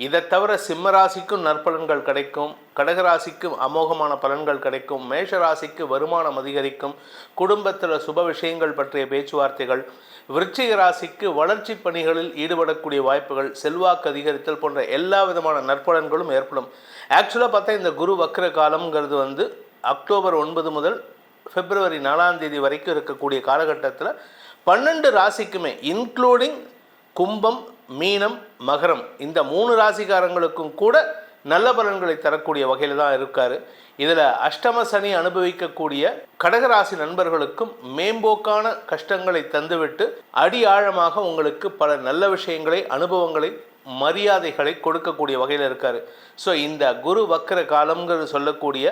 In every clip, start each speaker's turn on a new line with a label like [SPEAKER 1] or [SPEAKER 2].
[SPEAKER 1] இதை தவிர சிம்மராசிக்கும் நற்பலன்கள் கிடைக்கும் கடகராசிக்கும் அமோகமான பலன்கள் கிடைக்கும் மேஷராசிக்கு வருமானம் அதிகரிக்கும் குடும்பத்தில் சுப விஷயங்கள் பற்றிய பேச்சுவார்த்தைகள் விருச்சிக ராசிக்கு வளர்ச்சி பணிகளில் ஈடுபடக்கூடிய வாய்ப்புகள் செல்வாக்கு அதிகரித்தல் போன்ற எல்லா விதமான நற்பலன்களும் ஏற்படும். ஆக்சுவலாக பார்த்தா இந்த குரு வக்ர காலம்ங்கிறது வந்து அக்டோபர் ஒன்பது முதல் பிப்ரவரி நாலாம் தேதி வரைக்கும் இருக்கக்கூடிய காலகட்டத்தில் பன்னெண்டு ராசிக்குமே இன்க்ளூடிங் கும்பம் மீனம் மகரம் இந்த மூணு ராசிக்காரங்களுக்கும் கூட நல்ல பலன்களை தரக்கூடிய வகையில் தான் இருக்கார். இதில் அஷ்டம சனி அனுபவிக்கக்கூடிய கடகராசி நண்பர்களுக்கும் மேம்போக்கான கஷ்டங்களை தந்துவிட்டு அடி ஆழமாக உங்களுக்கு பல நல்ல விஷயங்களை அனுபவங்களை மரியாதைகளை கொடுக்கக்கூடிய வகையில் இருக்கார். ஸோ இந்த குரு வக்கர காலம்ங்கிறது சொல்லக்கூடிய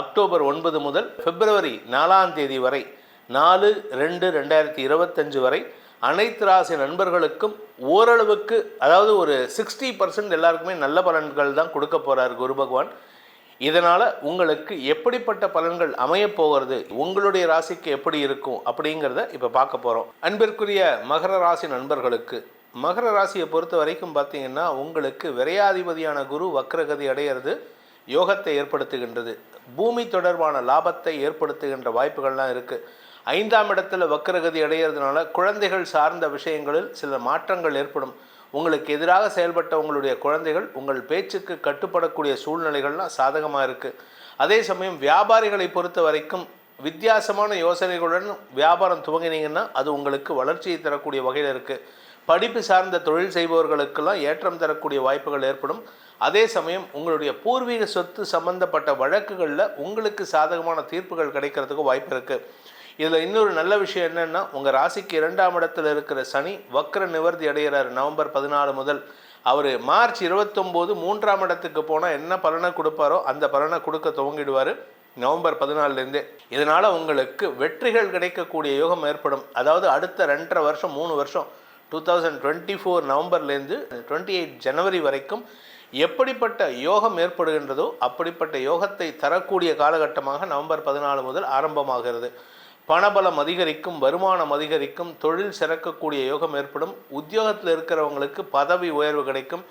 [SPEAKER 1] அக்டோபர் ஒன்பது முதல் பிப்ரவரி நாலாம் தேதி வரை நாலு ரெண்டு ரெண்டாயிரத்தி இருபத்தஞ்சு வரை அனைத்து ராசி நண்பர்களுக்கும் ஓரளவுக்கு அதாவது ஒரு சிக்ஸ்டி பர்சன்ட் எல்லாருக்குமே நல்ல பலன்கள் தான் கொடுக்க போகிறார் குரு பகவான். இதனால் உங்களுக்கு எப்படிப்பட்ட பலன்கள் அமையப் போகிறது உங்களுடைய ராசிக்கு எப்படி இருக்கும் அப்படிங்கிறத இப்போ பார்க்க போகிறோம் அன்பிற்குரிய மகர ராசி நண்பர்களுக்கு மகர ராசியை பொறுத்த வரைக்கும் பார்த்தீங்கன்னா உங்களுக்கு விரையாதிபதியான குரு வக்ரகதி அடையிறது யோகத்தை ஏற்படுத்துகின்றது. பூமி தொடர்பான லாபத்தை ஏற்படுத்துகின்ற வாய்ப்புகள்லாம் இருக்குது ஐந்தாம் இடத்துல வக்கரகதி அடைகிறதுனால குழந்தைகள் சார்ந்த விஷயங்களில் சில மாற்றங்கள் ஏற்படும். உங்களுக்கு எதிராக செயல்பட்ட உங்களுடைய குழந்தைகள் உங்கள் பேச்சுக்கு கட்டுப்படக்கூடிய சூழ்நிலைகள்லாம் சாதகமாக இருக்குது அதே சமயம் வியாபாரிகளை பொறுத்த வரைக்கும் வித்தியாசமான யோசனைகளுடன் வியாபாரம் துவங்கினீங்கன்னா அது உங்களுக்கு வளர்ச்சியை தரக்கூடிய வகையில் இருக்குது படிப்பு சார்ந்த தொழில் செய்பவர்களுக்கெல்லாம் ஏற்றம் தரக்கூடிய வாய்ப்புகள் ஏற்படும். அதே சமயம் உங்களுடைய பூர்வீக சொத்து சம்பந்தப்பட்ட வழக்குகளில் உங்களுக்கு சாதகமான தீர்ப்புகள் கிடைக்கிறதுக்கு வாய்ப்பு இருக்குது இதில் இன்னொரு நல்ல விஷயம் என்னென்னா உங்கள் ராசிக்கு இரண்டாம் இடத்துல இருக்கிற சனி வக்ர நிவர்த்தி அடைகிறார். நவம்பர் பதினாலு முதல் அவர் மார்ச் இருபத்தொம்போது மூன்றாம் இடத்துக்கு போனால் என்ன பலனை கொடுப்பாரோ அந்த பலனை கொடுக்க துவங்கிடுவார் நவம்பர் பதினாலுலேருந்தே இதனால் உங்களுக்கு வெற்றிகள் கிடைக்கக்கூடிய யோகம் ஏற்படும். அதாவது அடுத்த ரெண்டரை வருஷம் மூணு வருஷம் டூ தௌசண்ட் டுவெண்ட்டி ஃபோர் நவம்பர்லேருந்து டுவெண்ட்டி எயிட் ஜனவரி வரைக்கும் எப்படிப்பட்ட யோகம் ஏற்படுகின்றதோ அப்படிப்பட்ட யோகத்தை தரக்கூடிய காலகட்டமாக நவம்பர் பதினாலு முதல் ஆரம்பமாகிறது. பணபலம் அதிகரிக்கும் வருமானம் அதிகரிக்கும் தொழில் சிறக்கக்கூடிய யோகம் ஏற்படும் உத்தியோகத்தில் இருக்கிறவங்களுக்கு பதவி உயர்வு கிடைக்கும்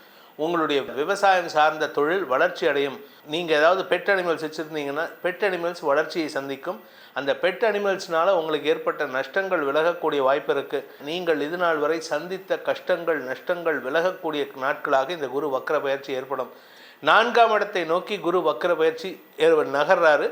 [SPEAKER 1] உங்களுடைய விவசாயம் சார்ந்த தொழில் வளர்ச்சி அடையும். நீங்கள் ஏதாவது பெட் அனிமல்ஸ் வச்சுருந்தீங்கன்னா பெட் அனிமல்ஸ் வளர்ச்சியை சந்திக்கும். அந்த பெட் அனிமல்ஸ்னால் உங்களுக்கு ஏற்பட்ட நஷ்டங்கள் விலகக்கூடிய வாய்ப்பு இருக்குது நீங்கள் இது நாள் வரை சந்தித்த கஷ்டங்கள் நஷ்டங்கள் விலகக்கூடிய நாட்களாக இந்த குரு வக்கர பயிற்சி ஏற்படும். நான்காம் இடத்தை நோக்கி குரு வக்கர பயிற்சி நகர்றாரு.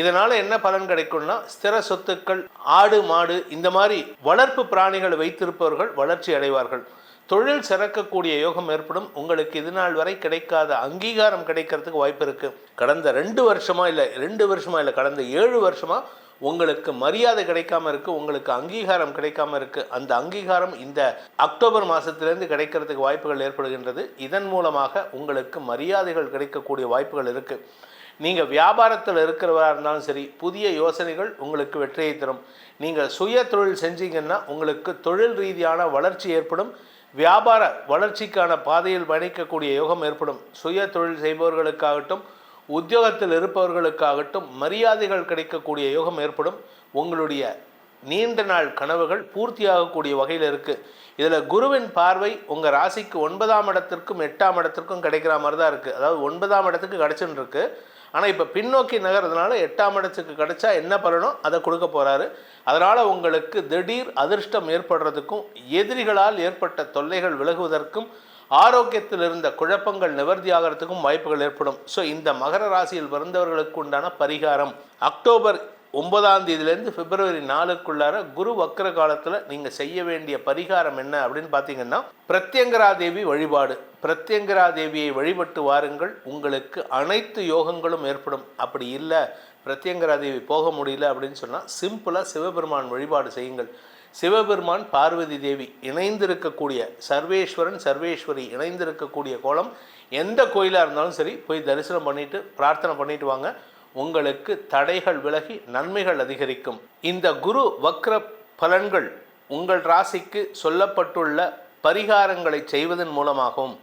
[SPEAKER 1] இதனால் என்ன பலன் கிடைக்கும்னா ஸ்திர சொத்துக்கள் ஆடு மாடு இந்த மாதிரி வளர்ப்பு பிராணிகள் வைத்திருப்பவர்கள் வளர்ச்சி அடைவார்கள். தொழில் சிறக்கக்கூடிய யோகம் ஏற்படும். உங்களுக்கு இது நாள் வரை கிடைக்காத அங்கீகாரம் கிடைக்கிறதுக்கு வாய்ப்பு இருக்குது கடந்த ரெண்டு வருஷமா இல்லை ரெண்டு வருஷமா இல்லை கடந்த ஏழு வருஷமாக உங்களுக்கு மரியாதை கிடைக்காம இருக்குது உங்களுக்கு அங்கீகாரம் கிடைக்காம இருக்குது அந்த அங்கீகாரம் இந்த அக்டோபர் மாதத்திலேருந்து கிடைக்கிறதுக்கு வாய்ப்புகள் ஏற்படுகின்றது. இதன் மூலமாக உங்களுக்கு மரியாதைகள் கிடைக்கக்கூடிய வாய்ப்புகள் இருக்குது நீங்கள் வியாபாரத்தில் இருக்கிறவராக இருந்தாலும் சரி புதிய யோசனைகள் உங்களுக்கு வெற்றியை தரும். நீங்கள் சுய தொழில் செஞ்சீங்கன்னா உங்களுக்கு தொழில் ரீதியான வளர்ச்சி ஏற்படும். வியாபார வளர்ச்சிக்கான பாதையில் பயணிக்கக்கூடிய யோகம் ஏற்படும். சுய தொழில் செய்பவர்களுக்காகட்டும் உத்தியோகத்தில் இருப்பவர்களுக்காகட்டும் மரியாதைகள் கிடைக்கக்கூடிய யோகம் ஏற்படும். உங்களுடைய நீண்ட நாள் கனவுகள் பூர்த்தியாகக்கூடிய வகையில் இருக்குது இதில் குருவின் பார்வை உங்கள் ராசிக்கு ஒன்பதாம் இடத்திற்கும் எட்டாம் இடத்திற்கும் கிடைக்கிற மாதிரி தான் இருக்குது அதாவது ஒன்பதாம் இடத்துக்கு கிடச்சுன்னு இருக்குது ஆனால் இப்போ பின்னோக்கி நகர்றதுனால எட்டாம் இடத்துக்கு கிடைச்சா என்ன பலனோ அதை கொடுக்க போகிறாரு அதனால் உங்களுக்கு திடீர் அதிர்ஷ்டம் ஏற்படுறதுக்கும் எதிரிகளால் ஏற்பட்ட தொல்லைகள் விலகுவதற்கும் ஆரோக்கியத்தில் இருந்த குழப்பங்கள் நிவர்த்தி ஆகிறதுக்கும் வாய்ப்புகள் ஏற்படும். ஸோ இந்த மகர ராசியில் பிறந்தவர்களுக்கு உண்டான பரிகாரம் அக்டோபர் ஒன்பதாம் தேதியிலேருந்து பிப்ரவரி நாலுக்குள்ளார குரு வக்கர காலத்தில் நீங்கள் செய்ய வேண்டிய பரிகாரம் என்ன அப்படின்னு பார்த்தீங்கன்னா பிரத்யங்கரா தேவி வழிபாடு. பிரத்யங்கரா தேவியை வழிபட்டு வாருங்கள். உங்களுக்கு அனைத்து யோகங்களும் ஏற்படும். அப்படி இல்லை பிரத்யங்கரா தேவி போக முடியல அப்படின்னு சொன்னால் சிம்பிளாக சிவபெருமான் வழிபாடு செய்யுங்கள். சிவபெருமான் பார்வதி தேவி இணைந்திருக்கக்கூடிய சர்வேஸ்வரன் சர்வேஸ்வரி இணைந்திருக்கக்கூடிய கோலம் எந்த கோயிலாக இருந்தாலும் சரி போய் தரிசனம் பண்ணிவிட்டு பிரார்த்தனை பண்ணிட்டு வாங்க. உங்களுக்கு தடைகள் விலகி நன்மைகள் அதிகரிக்கும். இந்த குரு வக்ர பலன்கள் உங்கள் ராசிக்கு சொல்லப்பட்டுள்ள பரிகாரங்களை செய்வதன் மூலமாகவும்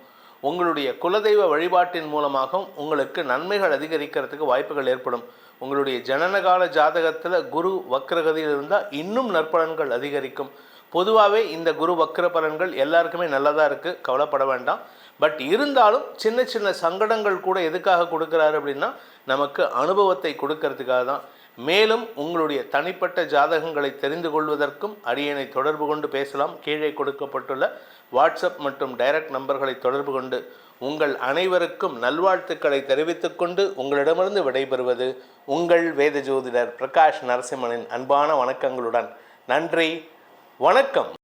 [SPEAKER 1] உங்களுடைய குலதெய்வ வழிபாட்டின் மூலமாகவும் உங்களுக்கு நன்மைகள் அதிகரிக்கிறதுக்கு வாய்ப்புகள் ஏற்படும். உங்களுடைய ஜனனகால ஜாதகத்தில் குரு வக்ரகதியில் இருந்தால் இன்னும் நற்பலன்கள் அதிகரிக்கும். பொதுவாகவே இந்த குரு வக்ர பலன்கள் எல்லாருக்குமே நல்லதாக இருக்குது கவலைப்பட வேண்டாம். பட் இருந்தாலும் சின்ன சின்ன சங்கடங்கள் கூட எதுக்காக கொடுக்குறாரு அப்படின்னா நமக்கு அனுபவத்தை கொடுக்கறதுக்காக தான். மேலும் உங்களுடைய தனிப்பட்ட ஜாதகங்களை தெரிந்து கொள்வதற்கும் அடியனை தொடர்பு கொண்டு பேசலாம். கீழே கொடுக்கப்பட்டுள்ள வாட்ஸ்அப் மற்றும் டைரக்ட் நம்பர்களை தொடர்பு கொண்டு உங்கள் அனைவருக்கும் நல்வாழ்த்துக்களை தெரிவித்துக்கொண்டு உங்களிடமிருந்து விடைபெறுவது உங்கள் வேத ஜோதிடர் பிரகாஷ் நரசிம்மனின் அன்பான வணக்கங்களுடன். நன்றி. வணக்கம்.